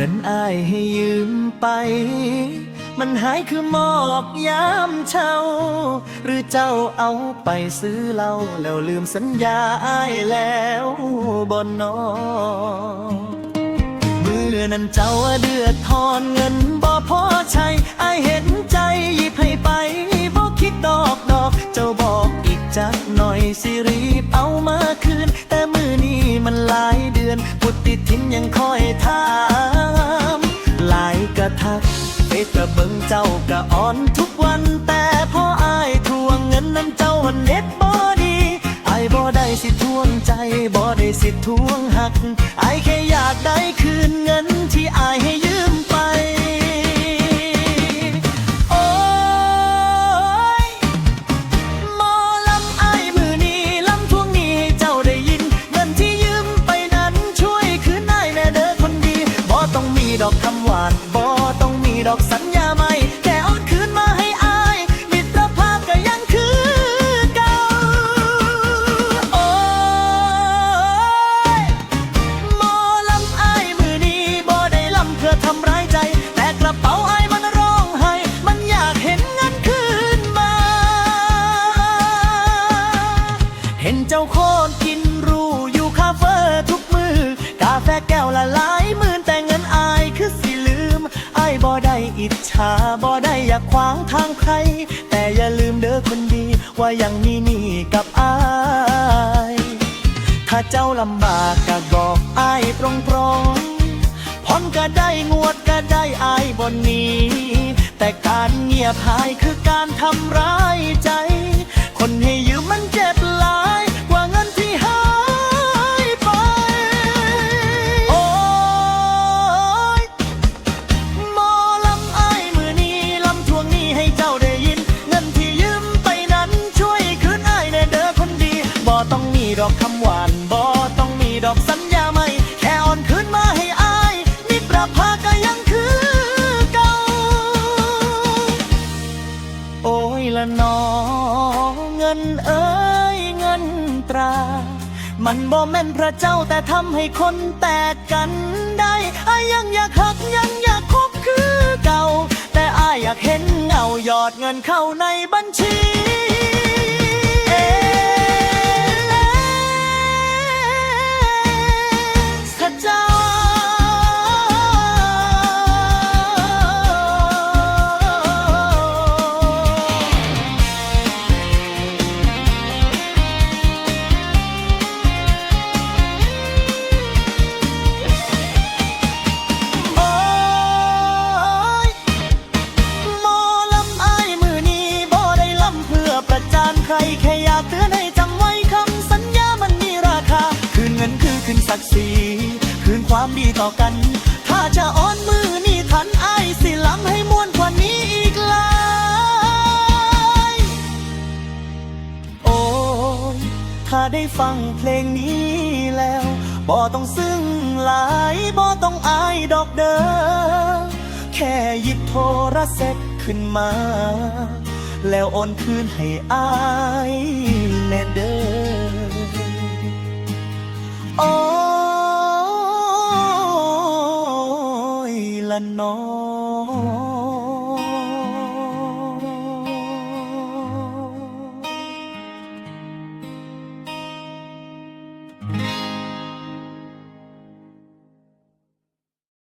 เงินอายให้ยืมไป มันหายคือหมอกยามเช่าหรือเจ้าเอาไปซื้อเหล้าแล้วลืมสัญญาอายแล้วบนนอมือนั้นเจ้าเดือดทอนเงินบ่พอใช้อายเห็นใจยิบให้ไปบ่คิดดอกดอก เจ้าบอกอีกจักหน่อยสิรีบเอามาคืน แต่มือนี้มันหลายเดือนพุดติดทิ้นยังคอยถา กระเบิงเจ้ากะอ่อนทุกวัน แต่พออายทวงเงินนั้นเจ้าหันเน็ตบ่ดีอายบ่ได้สิทวงใจบ่ได้สิทวงหักอายแค่อยากได้คืนเงินที่อายให้ยื ดอกสัญญาไม่แค่เอาคืนมาให้อายมิตรภาพก็ยังคือเก่าโอ้ยหมอลำไอายมือนี้บ่ได้ลำเพื่อทำร้ายใจ แต่กระเป๋าไอายมันร้องไห้ มันอยากเห็นเงินคืนมา เห็นเจ้าโคตรกินรูอยู่คาเฟ่ทุกมือกาแฟแก้วละหลายมือ อิจฉาบ่ได้อยากขวางทางใคร แต่อย่าลืมเด้อคนดี ว่ายังมีนี่กับอาย ถ้าเจ้าลำบากก็บอกอายตรงตรงๆผ่อนก็ได้งวดก็ได้อายบนนี้ แต่การเงียบหายคือการทำร้ายใจ คนให้ยื ดอกคำหวานบ่ต้องมีดอกสัญญาไม่แค่อ่อนคืนมาให้อายมิตรภาก็ยังคือเก่า โอ้ยละนอเงินเอ้ยเงินตรา มันบ่แม่นพระเจ้าแต่ทำให้คนแตกกันได้อายยังอยากหักยังอยากคบคือเก่า แต่อายอยากเห็นเงาหยอดเงินเข้าในบัญชี คร แค่อยากเตือนให้จำไว้คำสัญญามันมีราคา คืนเงินคือคืนศักดิ์ศรีคืนความดีต่อกัน ถ้าจะอ้อนมือนี่ทันไอายสิลำให้มวนกว่านี้อีกลายโอ้ยถ้าได้ฟังเพลงนี้แล้วบ่ต้องซึ้งหลายบ่ต้องอายดอกเด้อแค่หยิบโทรศัพท์ขึ้นมา แล้วโอนคืนให้อายแน่เด้อโอ้ยละน้อ